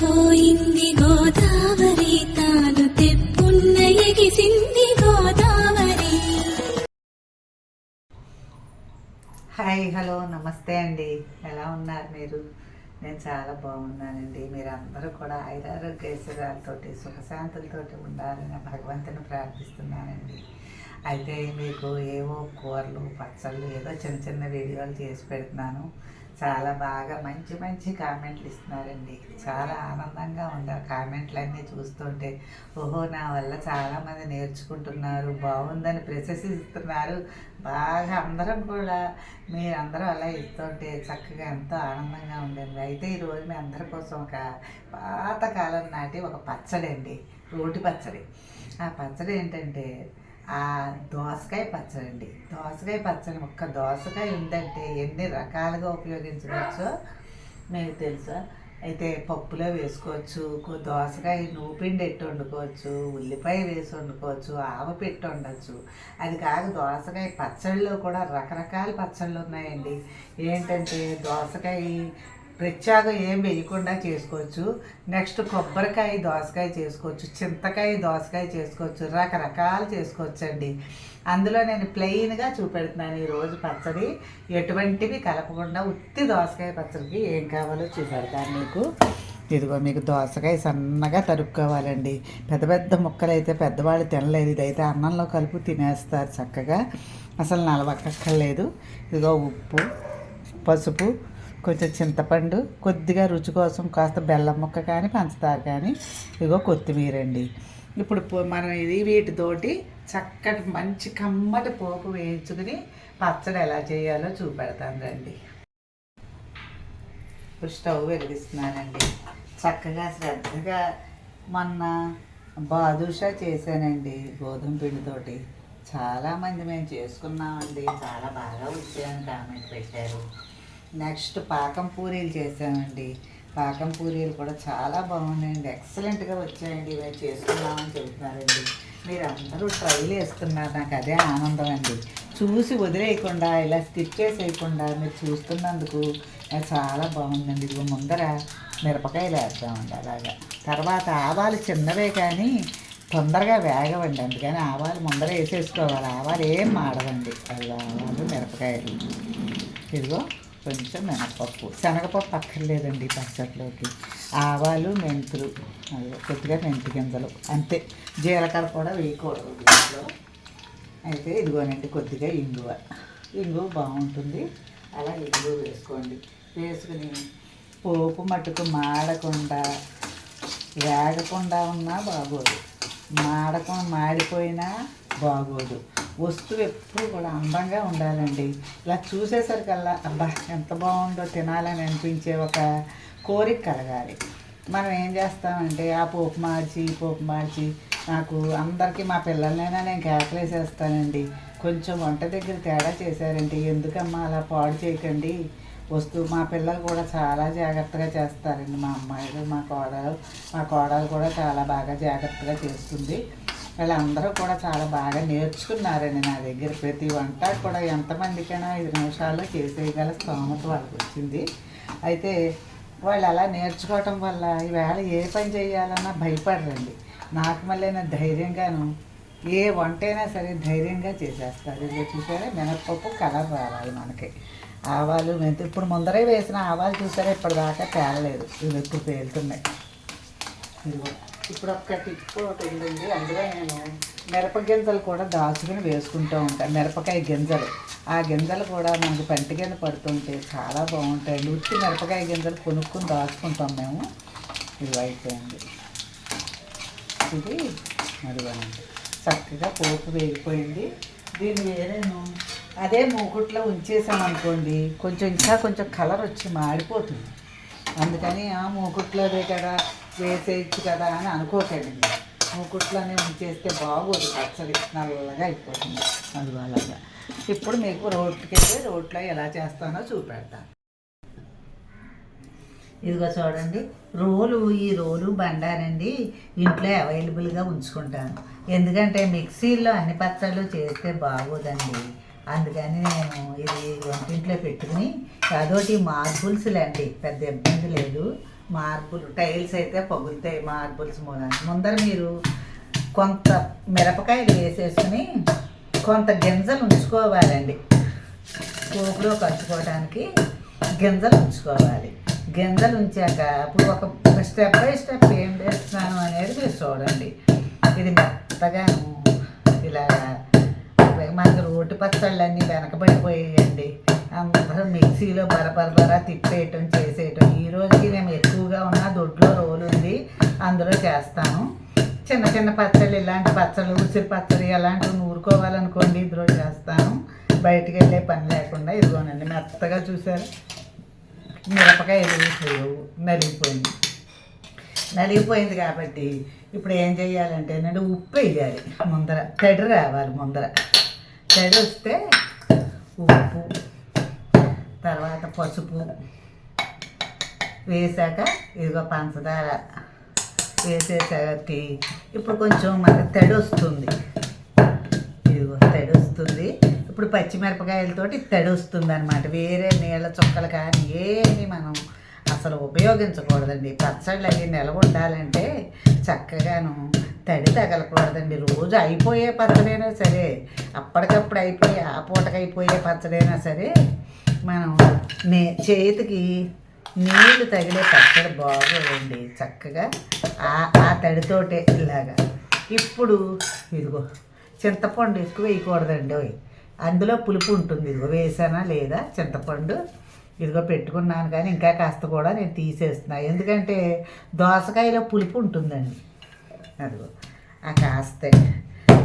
పోయింది గోదావరి తాను తెప్పున్న ఎగిసింది గోదావరి హాయ్ హలో నమస్తే అండి. ఎలా ఉన్నారు మీరు? నేను చాలా బాగున్నానండి. మీరు అందరూ కూడా ఐరారోగ్యశ్వరాలతోటి సుఖశాంతులతోటి ఉండాలని భగవంతుని ప్రార్థిస్తున్నానండి. అయితే మీకు ఏవో కూరలు పచ్చళ్ళు ఏదో చిన్న చిన్న వీడియోలు చేసి పెడుతున్నాను. చాలా బాగా మంచి మంచి కామెంట్లు ఇస్తున్నారండి. చాలా ఆనందంగా ఉంది ఆ కామెంట్లన్నీ చూస్తుంటే. ఓహో నా వల్ల చాలామంది నేర్చుకుంటున్నారు. బాగుందని ప్రశంసిస్తున్నారు. బాగా అందరం కూడా మీరందరూ అలా ఇస్తుంటే చక్కగా ఎంతో ఆనందంగా ఉండండి అయితే ఈరోజు మీ అందరి కోసం ఒక పాతకాలం నాటి ఒక పచ్చడి అండి రోటి పచ్చడి. ఆ పచ్చడి ఏంటంటే దోసకాయ పచ్చడి అండి దోసకాయ పచ్చడి ఒక్క దోసకాయ ఉందంటే ఎన్ని రకాలుగా ఉపయోగించవచ్చో మీకు తెలుసా? అయితే పప్పులో వేసుకోవచ్చు దోసకాయ నువ్వు పిండి ఎట్టు వండుకోవచ్చు ఉల్లిపాయ వేసి వండుకోవచ్చు ఆవ పెట్టి వండొచ్చు. అది కాదు దోసకాయ పచ్చళ్ళలో కూడా రకరకాల పచ్చళ్ళు ఉన్నాయండి. ఏంటంటే దోసకాయ ప్రత్యేకం ఏం వేయకుండా చేసుకోవచ్చు. నెక్స్ట్ కొబ్బరికాయ దోసకాయ చేసుకోవచ్చు. చింతకాయ దోసకాయ చేసుకోవచ్చు. రకరకాలు చేసుకోవచ్చు అండి అందులో నేను ప్లెయిన్గా చూపెడుతున్నాను ఈరోజు పచ్చడి. ఎటువంటివి కలపకుండా ఉత్తి దోసకాయ పచ్చడికి ఏం కావాలో చూపెడతాను మీకు. ఇదిగో మీకు దోసకాయ సన్నగా తరుక్కోవాలండి. పెద్ద పెద్ద ముక్కలు అయితే పెద్దవాళ్ళు తినలేదు ఇదైతే అన్నంలో కలుపు తినేస్తారు చక్కగా. అసలు నలవక్కర్లేదు. ఇదిగో ఉప్పు పసుపు కొంచెం చింతపండు కొద్దిగా రుచి కోసం కాస్త బెల్లం ముక్క కానీ పంచదార కానీ ఇగో కొత్తిమీర అండి ఇప్పుడు మనం ఇది వీటితోటి చక్కటి మంచి కమ్మటి పోపు వేయించుకుని పచ్చడి ఎలా చేయాలో చూపెడతాను రండి. ఇప్పుడు స్టవ్ వెలిగిస్తున్నానండి. చక్కగా శ్రద్ధగా మొన్న బాదుషా చేశానండి గోధుమ పిండితోటి. చాలామంది మేము చేసుకున్నామండి. చాలా బాగా వచ్చాయని కామెంట్ పెట్టారు. నెక్స్ట్ పాకం పూరీలు చేసామండి. పాకం పూరీలు కూడా చాలా బాగున్నాయండి. ఎక్సలెంట్గా వచ్చాయండి. ఇవి చేసుకున్నామని చెబుతున్నారండి. మీరు అందరూ ట్రైలు వేస్తున్నారు నాకు అదే ఆనందం అండి. చూసి వదిలేయకుండా ఇలా స్కిప్ చేసేయకుండా మీరు చూస్తున్నందుకు చాలా బాగుందండి. ఇదిగో ముందర మిరపకాయలు వేద్దామండి అలాగా. తర్వాత ఆవాలు చిన్నవే కానీ తొందరగా వేగవండి. అందుకని ఆవాలు ముందర వేసేసుకోవాలి. ఆవాలు ఏం మాడవండి. అలా ఆవాలు మిరపకాయలు. ఇదిగో కొంచెం మినపప్పు. శనగపప్పు అక్కర్లేదండి పచ్చట్లోకి. ఆవాలు మెంతులు కొద్దిగా మెంతి గింజలు. అంతే. జీలకర్ర కూడా వేయకూడదు దీంట్లో అయితే ఇదిగోనండి కొద్దిగా ఇంగువ. ఇంగువ బాగుంటుంది. అలా ఇంగువ వేసుకోండి. వేసుకుని పోపు మట్టుకు మాడకుండా వేగకుండా ఉన్నా బాగోదు. మాడక మాడిపోయినా బాగోదు. వస్తువు ఎప్పుడు కూడా అందంగా ఉండాలండి. ఇలా చూసేసరికల్లా అబ్బా ఎంత బాగుందో తినాలని అనిపించే ఒక కోరిక కలగాలి. మనం ఏం చేస్తామంటే ఆ పోపు మార్చి ఈ పోపు మార్చి నాకు అందరికీ మా పిల్లలనైనా నేను కేకలేసేస్తానండి కొంచెం వంట దగ్గర తేడా చేశారండి ఎందుకమ్మా అలా పాడు చేయకండి? వస్తువు మా పిల్లలు కూడా చాలా జాగ్రత్తగా చేస్తారండి. మా అమ్మాయిలు మా కోడలు మా కోడలు కూడా చాలా బాగా జాగ్రత్తగా చేస్తుంది. వీళ్ళందరూ కూడా చాలా బాగా నేర్చుకున్నారండి నా దగ్గర. ప్రతి వంట కూడా ఎంతమందికైనా ఐదు నిమిషాల్లో చేసేయగల స్తోమత వాళ్ళకి వచ్చింది అయితే వాళ్ళు అలా నేర్చుకోవటం వల్ల ఈవేళ ఏ పని చేయాలన్నా భయపడరండి. నాకు మళ్ళీ నేను ధైర్యంగాను ఏ వంట అయినా సరే ధైర్యంగా చేసేస్తారు. ఇది చూసారా? మినప్పప్పు కలర్ రావాలి మనకి. ఆవాలు మెంతి. ఇప్పుడు ముందరే వేసిన ఆవాలు చూసారా? ఇప్పటిదాకా తేలలేదు. ఇవి ఇప్పుడు తేలుతున్నాయి. కూడా ఇప్పుడు ఒక టిప్పు ఒకటి ఉందండి అందులో నేను మిరప గింజలు కూడా దాచుకుని వేసుకుంటూ ఉంటాను మిరపకాయ గింజలు. ఆ గింజలు కూడా మనకి పంటి కింద పడుతుంటే చాలా బాగుంటాయండి ఉత్తి మిరపకాయ గింజలు కొనుక్కుని దాచుకుంటాం మేము. ఇది అయిపోయింది. ఇది మరిగానండి చక్కగా పోపు వేగిపోయింది. దీన్ని నేను అదే మూకుట్లో ఉంచేసామనుకోండి కొంచెం ఇంకా కొంచెం కలర్ వచ్చి మాడిపోతుంది. అందుకని ఆ మూకుట్లోదే కదా వేసేయచ్చు కదా అని అనుకోకండి. మూకుట్లోనే ఉంచేస్తే బాగోదు. పచ్చడి నల్లగా అయిపోతుంది. అది ఇప్పుడు మీకు రోట్లకి రోడ్లో రోట్లో ఎలా చేస్తానో చూపెడతాను. ఇదిగో చూడండి. రోలు ఈ రోలు బండారండి ఇంట్లో అవైలబుల్గా ఉంచుకుంటాను. ఎందుకంటే మిక్సీలో అన్ని పచ్చళ్ళు చేస్తే బాగోదండి. అందుకని నేను ఇది వంటింట్లో పెట్టుకుని అదోటి మార్బుల్స్లేండి. పెద్ద ఇబ్బంది లేదు. మార్బుల్ టైల్స్ అయితే పగులుతాయి మార్బుల్స్ మూల ముందర మీరు కొంత మిరపకాయలు వేసేసుకుని కొంత గింజలు ఉంచుకోవాలండి. పోపులో కలుపుకోవడానికి గింజలు ఉంచుకోవాలి. గింజలు ఉంచాక అప్పుడు ఒక స్టెప్ బై స్టెప్ ఏం చేస్తున్నాను అనేది మీరు చూడండి. ఇది మెత్తగాను ఇలా మనకి రోటి పచ్చళ్ళన్నీ వెనకబడిపోయాయండి. అందరూ మిక్సీలో బరబరబరా తిప్పేయటం చేసేయటం. ఈ రోజుకి మేము ఎక్కువగా ఉన్న దొడ్లో రోలు ఉంది. అందులో చేస్తాను. చిన్న చిన్న పచ్చళ్ళు ఇలాంటి పచ్చళ్ళు ఉసిరి పచ్చడి అలాంటివి నూరుకోవాలనుకోండి ఇందులో చేస్తాను. బయటికి వెళ్ళే పని లేకుండా ఇదిగోనండి మెత్తగా చూసారు? మిరపకాయ ఎదిగిపోయావు నలిగిపోయింది. నలిగిపోయింది కాబట్టి ఇప్పుడు ఏం చేయాలంటే నేను ఉప్పు వేయాలి ముందర. తడి రావాలి ముందర. తడి వస్తే ఉప్పు తర్వాత పసుపు వేసాక ఇదిగో పంచదార వేసేసరికి ఇప్పుడు కొంచెం మనకి తడి వస్తుంది ఇదిగో తడి వస్తుంది ఇప్పుడు పచ్చిమిరపకాయలతోటి తడి వస్తుంది అనమాట వేరే నీళ్ళ చుక్కలు కానీ ఏమి మనం అసలు ఉపయోగించకూడదండి. పచ్చళ్ళు అవి నిలవ ఉండాలంటే చక్కగాను తడి తగలకూడదండి. రోజు అయిపోయే పచ్చడైనా సరే అప్పటికప్పుడు అయిపోయి ఆ పూటకైపోయే అయిపోయే పచ్చడైనా సరే మనం నే చేతికి నీళ్ళు తగిలే పచ్చడి బాగోదండి చక్కగా. ఆ ఆ తడితోటే ఇలాగా. ఇప్పుడు ఇదిగో చింతపండు ఎక్కువ వేయకూడదండి అందులో పులుపు ఉంటుంది ఇదిగో వేసానా లేదా చింతపండు. ఇదిగో పెట్టుకున్నాను కానీ ఇంకా కాస్త కూడా నేను తీసేస్తున్నా. ఎందుకంటే దోసకాయలో పులుపు ఉంటుందండి. అదిగో ఆ కాస్తే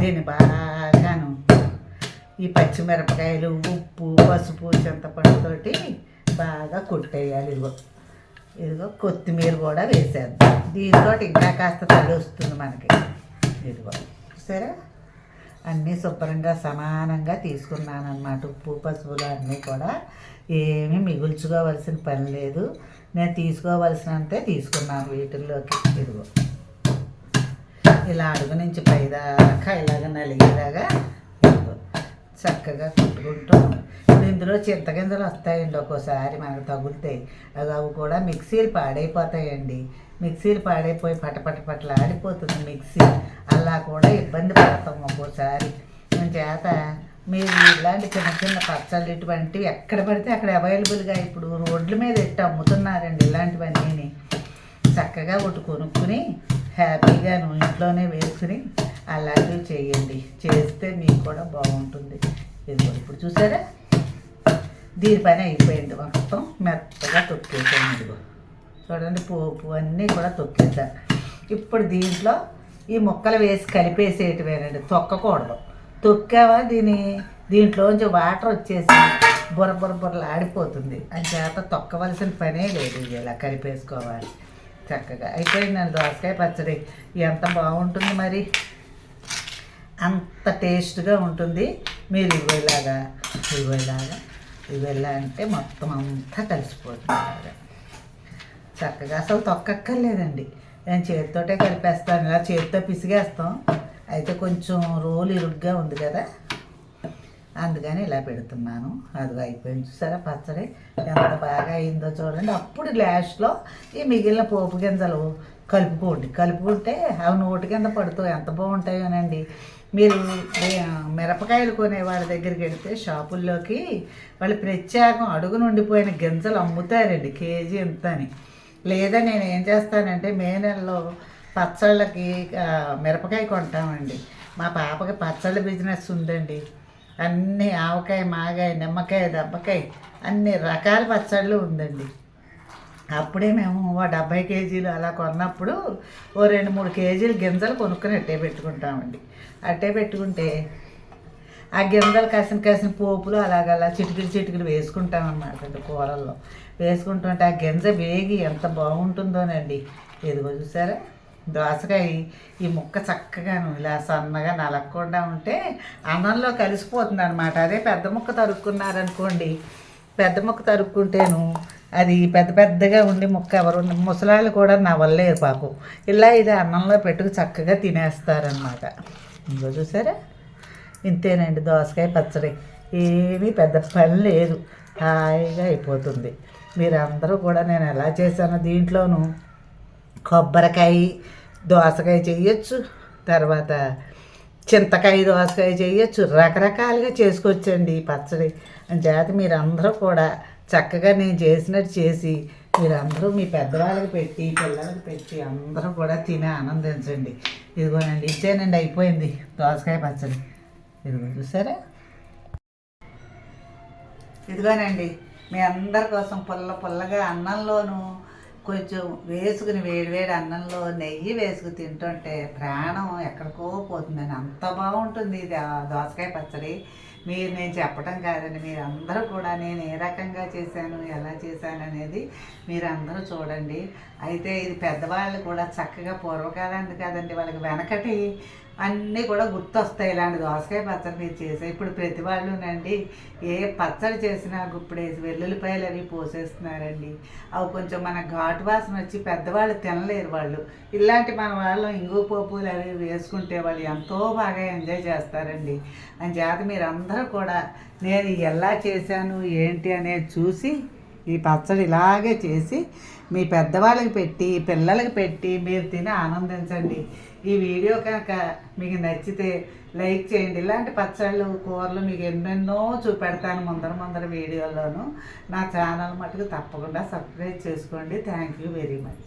దీన్ని బాగాను ఈ పచ్చిమిరపకాయలు ఉప్పు పసుపు చింతపండుతోటి బాగా కొట్టేయాలి ఇదిగో. ఇదిగో కొత్తిమీర కూడా వేసేద్దాం. దీంతో ఇంకా కాస్త తడి వస్తుంది మనకి. ఇదిగో సరే అన్నీ శుభ్రంగా సమానంగా తీసుకున్నాను అనమాట ఉప్పు పసుపులు అన్నీ కూడా. ఏమీ మిగుల్చుకోవలసిన పని లేదు. నేను తీసుకోవలసినంతే తీసుకున్నాను వీటిల్లోకి. ఇదిగో. ఇలా అడుగు నుంచి పైదాకా ఇలాగ నలిగేలాగా చక్కగా కుట్టుకుంటూ ఇందులో చింతగింజలు వస్తాయండి ఒక్కోసారి మనకు తగులుతాయి అవి అవి కూడా మిక్సీలు పాడైపోతాయండి. మిక్సీలు పాడైపోయి పటపట పట్ల ఆడిపోతుంది మిక్సీ. అలా కూడా ఇబ్బంది పడతాం ఒక్కోసారి. చేత మీరు ఇలాంటి చిన్న చిన్న పచ్చళ్ళు ఇటువంటివి ఎక్కడ పడితే అక్కడ అవైలబుల్గా ఇప్పుడు రోడ్ల మీద ఇట్టు అమ్ముతున్నారండి ఇలాంటివన్నీ చక్కగా ఒకటి కొనుక్కుని హ్యాపీగా ఇంట్లోనే వేసుకుని అలాంటివి చేయండి. చేస్తే మీకు కూడా బాగుంటుంది. ఇది ఇప్పుడు చూసారా? దీనిపైన అయిపోయింది మొత్తం మెత్తగా తొక్కేసాను ఇదిగో. చూడండి పోపు అన్నీ కూడా తొక్కేసాను ఇప్పుడు దీంట్లో ఈ ముక్కలు వేసి కలిపేసేటివేనండి. తొక్కకూడదు. తొక్కావా దీని? దీంట్లోంచి వాటర్ వచ్చేసి బుర్ర బుర్ర బుర్రలు ఆడిపోతుంది. అని చేత తొక్కవలసిన పనే లేదు ఇలా కలిపేసుకోవాలి. చక్కగా. అయిపోయిందండి దోసకాయ పచ్చడి. ఎంత బాగుంటుంది మరి? అంత టేస్ట్గా ఉంటుంది. మీరు ఇవ్వలాగా? ఇవ్వలాగా? ఇగో ఇలాగా అంటే మొత్తం అంతా కలిసిపోతుంది చక్కగా అసలు తొక్కక్కర్లేదండి. నేను చేతితోటే కలిపేస్తాను. ఇలా చేతితో పిసిగేస్తాం. అయితే కొంచెం రోలు ఇరుగ్గా ఉంది కదా. అందుకని ఇలా పెడుతున్నాను. అది అయిపోయింది చూసారా పచ్చడి? ఎంత బాగా అయిందో చూడండి. అప్పుడు లాస్ట్లో ఈ మిగిలిన పోపు గింజలు కలుపుకోండి. కలుపుకుంటే అవి నోటి కింద పడుతూ ఎంత బాగుంటాయోనండి. మీరు మిరపకాయలు కొనే వాళ్ళ దగ్గరికి వెళితే షాపుల్లోకి వాళ్ళు ప్రత్యేకం అడుగును ఉండిపోయిన గింజలు అమ్ముతారండి కేజీ ఎంత అని లేదా నేను ఏం చేస్తానంటే మే నెలలో పచ్చళ్ళకి మిరపకాయ కొంటామండి. మా పాపకి పచ్చళ్ళ బిజినెస్ ఉందండి. అన్ని ఆవకాయ మాగాయ నిమ్మకాయ దెబ్బకాయ అన్ని రకాల పచ్చళ్ళు ఉందండి. అప్పుడే మేము ఓ డెబ్బై కేజీలు అలా కొన్నప్పుడు ఓ రెండు మూడు కేజీలు గింజలు కొనుక్కొని అట్టే పెట్టుకుంటామండి. అట్టే పెట్టుకుంటే ఆ గింజలు కసిన కసిన పోపులు అలాగలా చిటికలు చిటికలు వేసుకుంటాం అన్నమాట కూరల్లో. వేసుకుంటుంటే ఆ గింజ వేగి ఎంత బాగుంటుందోనండి. ఇదిగో చూసారా? దోసకాయ ఈ ముక్క చక్కగాను ఇలా సన్నగా నలగకుండా ఉంటే అన్నంలో కలిసిపోతుంది అనమాట అదే పెద్ద ముక్క తరుక్కున్నారనుకోండి పెద్ద ముక్క తరుక్కుంటేను అది పెద్ద పెద్దగా ఉండి ముక్క ఎవరు ముసలాళ్ళు కూడా నవ్వలేరు పాపం. ఇలా ఇది అన్నంలో పెట్టుకు చక్కగా తినేస్తారనమాట ఇంకో చూసారా? ఇంతేనండి దోసకాయ పచ్చడి. ఏమీ పెద్ద పని లేదు. హాయిగా అయిపోతుంది. మీరందరూ కూడా నేను ఎలా చేశానో దీంట్లోనూ కొబ్బరికాయ దోసకాయ చేయొచ్చు తర్వాత చింతకాయ దోసకాయ చేయొచ్చు రకరకాలుగా చేసుకోవచ్చండి ఈ పచ్చడి. చేత మీరందరూ కూడా చక్కగా నేను చేసినట్టు చేసి మీరందరూ మీ పెద్దవాళ్ళకి పెట్టి పిల్లలకి పెట్టి అందరూ కూడా తిని ఆనందించండి. ఇదిగోనండి ఇచ్చేనండి అయిపోయింది. దోసకాయ పచ్చడి. ఇదిగో చూసారా? ఇదిగోనండి మీ అందరి కోసం పుల్ల పుల్లగా అన్నంలోనూ కొంచెం వేసుకుని వేడివేడి అన్నంలో నెయ్యి వేసుకుని తింటుంటే ప్రాణం ఎక్కడికో పోతుందని అంత బాగుంటుంది ఇది ఆ దోసకాయ పచ్చడి. మీరు నేను చెప్పటం కాదండి మీరు అందరూ కూడా నేను ఏ రకంగా చేశాను ఎలా చేశాను అనేది మీరు అందరూ చూడండి. అయితే ఇది పెద్దవాళ్ళు కూడా చక్కగా పూర్వకాలానికి కాదండి వాళ్ళకి వెనకటి అన్నీ కూడా గుర్తొస్తాయి. ఇలాంటి దోసకాయ పచ్చడి మీరు చేసే ఇప్పుడు ప్రతి వాళ్ళునండి ఏ పచ్చడి చేసినా ఇప్పుడు వెల్లుల్లిపాయలు అవి పోసేస్తున్నారండి. అవి కొంచెం మన ఘాటు వాసన వచ్చి పెద్దవాళ్ళు తినలేరు వాళ్ళు. ఇలాంటి మన వాళ్ళు ఇంగు పోపులు అవి వేసుకుంటే వాళ్ళు ఎంతో బాగా ఎంజాయ్ చేస్తారండి. అని చేత మీరు అందరూ కూడా నేను ఎలా చేశాను ఏంటి అనేది చూసి ఈ పచ్చడి ఇలాగే చేసి మీ పెద్దవాళ్ళకి పెట్టి పిల్లలకి పెట్టి మీరు తిని ఆనందించండి. ఈ వీడియో కనుక మీకు నచ్చితే లైక్ చేయండి. ఇలాంటి పచ్చళ్ళు కూరలు మీకు ఎన్నెన్నో చూపెడతాను ముందర ముందర వీడియోలోను నా ఛానల్ మటుకు తప్పకుండా సబ్స్క్రైబ్ చేసుకోండి. Thank you very much.